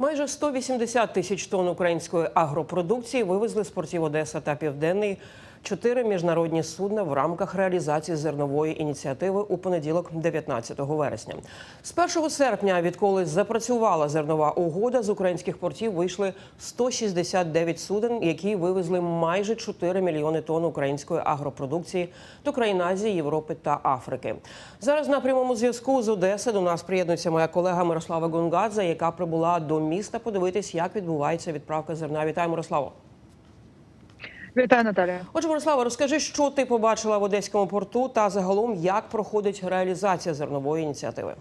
Майже 180 тисяч тонн української агропродукції вивезли з портів Одеса та Південний. Чотири міжнародні судна в рамках реалізації зернової ініціативи у понеділок, 19 вересня. З 1 серпня, відколи запрацювала зернова угода, з українських портів вийшли 169 суден, які вивезли майже 4 мільйони тонн української агропродукції до країн Азії, Європи та Африки. Зараз на прямому зв'язку з Одеси до нас приєднується моя колега Мирослава Гунгадзе, яка прибула до міста подивитись, як відбувається відправка зерна. Вітаю, Мирославо. Вітаю, Наталія. Отже, Борислава, розкажи, що ти побачила в Одеському порту та загалом як проходить реалізація зернової ініціативи.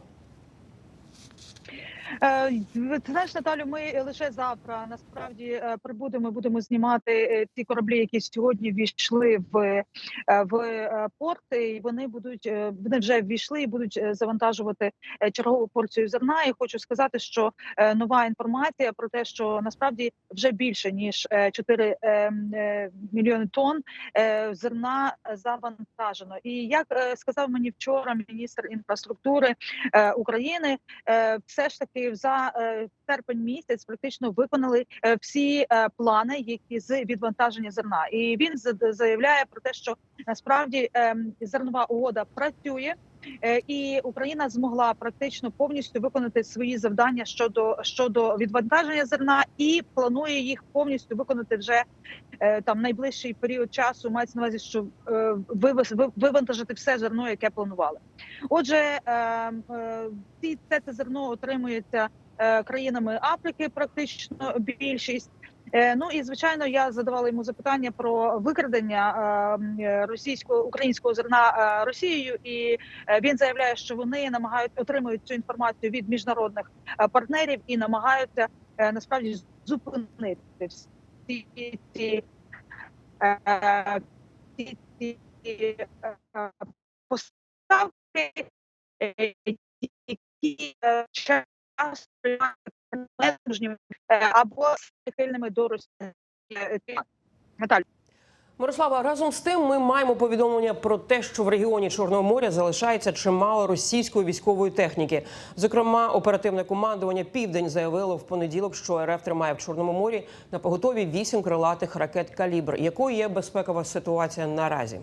Е, Ти знаєш, Наталю, ми лише завтра насправді е, прибудемо. Будемо знімати е, ті кораблі, які сьогодні війшли в, е, в е, порти. І вони будуть е, вони вже ввійшли і будуть е, завантажувати е, чергову порцію зерна. І хочу сказати, що е, нова інформація про те, що насправді вже більше ніж е, 4 е, е, мільйони тонн е, зерна завантажено. І як е, сказав мені вчора міністр інфраструктури е, України, е, все ж таки за е, серпень місяць практично виконали е, всі е, плани, які з відвантаження зерна. І він за- заявляє про те, що насправді е, зернова угода працює. Е, І Україна змогла практично повністю виконати свої завдання щодо щодо відвантаження зерна, і планує їх повністю виконати вже е, там найближчий період часу. Мається на увазі, що е, вивез вивантажити все зерно, яке планували. Отже, це, це зерно отримується країнами Африки, практично більшість. Е, Ну і звичайно, я задавала йому запитання про викрадення е, російського українського зерна е, Росією, і е, він заявляє, що вони намагають отримують цю інформацію від міжнародних е, партнерів і намагаються е, насправді зупинити всі ці е, е, поставки, е, які е, часто або прихильними до Росії. Е, Мирослава, разом з тим ми маємо повідомлення про те, що в регіоні Чорного моря залишається чимало російської військової техніки. Зокрема, оперативне командування Південь заявило в понеділок, що РФ тримає в Чорному морі на поготові вісім крилатих ракет калібр. Якою є безпекова ситуація наразі?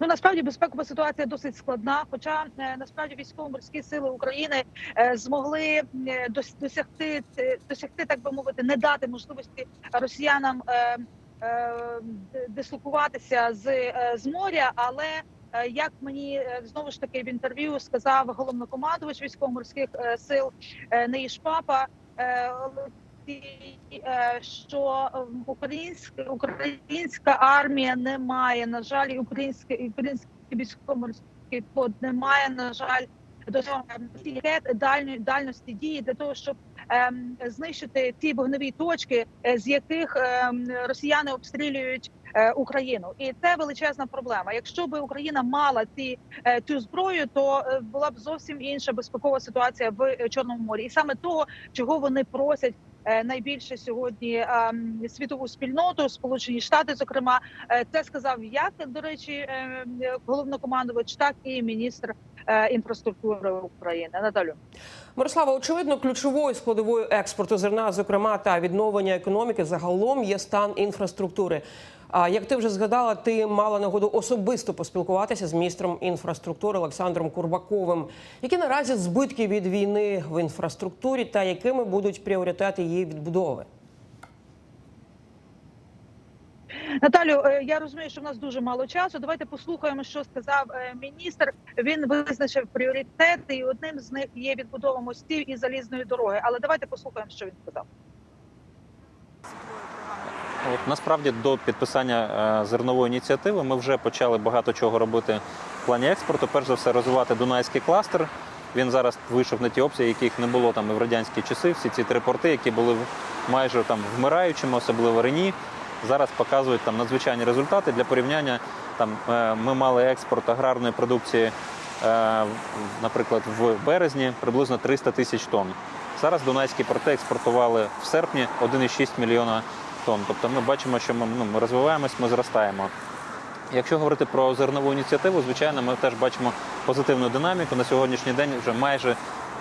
Ну насправді безпекова ситуація досить складна. Хоча е, насправді військово-морські сили України е, змогли е, досягти досягти, так би мовити, не дати можливості росіянам дислокуватися з, з моря, але як мені знову ж таки в інтерв'ю сказав головнокомандувач військово-морських сил Неїш Папа, що е, українська українська армія не має на жаль, українське український військово-морський флот не на жаль до ракет дальньої дальності дії для того, щоб ем, знищити ті вогневі точки, е, з яких ем, росіяни обстрілюють. е, Україну, і це величезна проблема. Якщо би Україна мала ці е, цю зброю, то була б зовсім інша безпекова ситуація в Чорному морі, і саме того, чого вони просять найбільше сьогодні ем, світову спільноту, Сполучені Штати, зокрема, це сказав як до речі, головнокомандувач, так і міністр інфраструктури України. Наталю. Мирослава, очевидно, ключовою складовою експорту зерна, зокрема та відновлення економіки, загалом є стан інфраструктури. А як ти вже згадала, ти мала нагоду особисто поспілкуватися з міністром інфраструктури Олександром Курбаковим. Які наразі збитки від війни в інфраструктурі та якими будуть пріоритети її відбудови? Наталю, е, я розумію, що в нас дуже мало часу. Давайте послухаємо, що сказав е, міністр. Він визначив пріоритети, і одним з них є відбудова мостів і залізної дороги. Але давайте послухаємо, що він сказав. От насправді до підписання е, зернової ініціативи ми вже почали багато чого робити в плані експорту. Перш за все, розвивати Дунайський кластер. Він зараз вийшов на ті обсяги, яких не було там і в радянські часи. Всі ці три порти, які були майже там вмираючими, особливо Рені, зараз показують там надзвичайні результати. Для порівняння там е, ми мали експорт аграрної продукції, е, наприклад, в березні приблизно 300 тисяч тонн. Зараз Дунайські порти експортували в серпні 1,6 мільйона тонн. Тобто ми бачимо, що ми, ну, ми розвиваємось, ми зростаємо. Якщо говорити про зернову ініціативу, звичайно, ми теж бачимо позитивну динаміку. На сьогоднішній день вже майже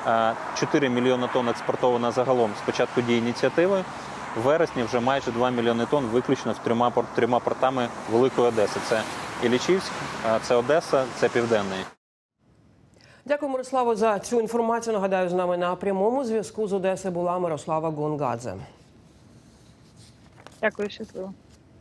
Е, 4 мільйони тонн експортовано загалом з початку дії ініціативи. В вересні вже майже 2 мільйони тонн виключно в трьома, трьома портами Великої Одеси. Це Ілічівськ, це Одеса, це Південний. Дякую, Мирославу, за цю інформацію. Нагадаю, з нами на прямому зв'язку з Одеси була Мирослава Гонгадзе. Дякую, щасливо.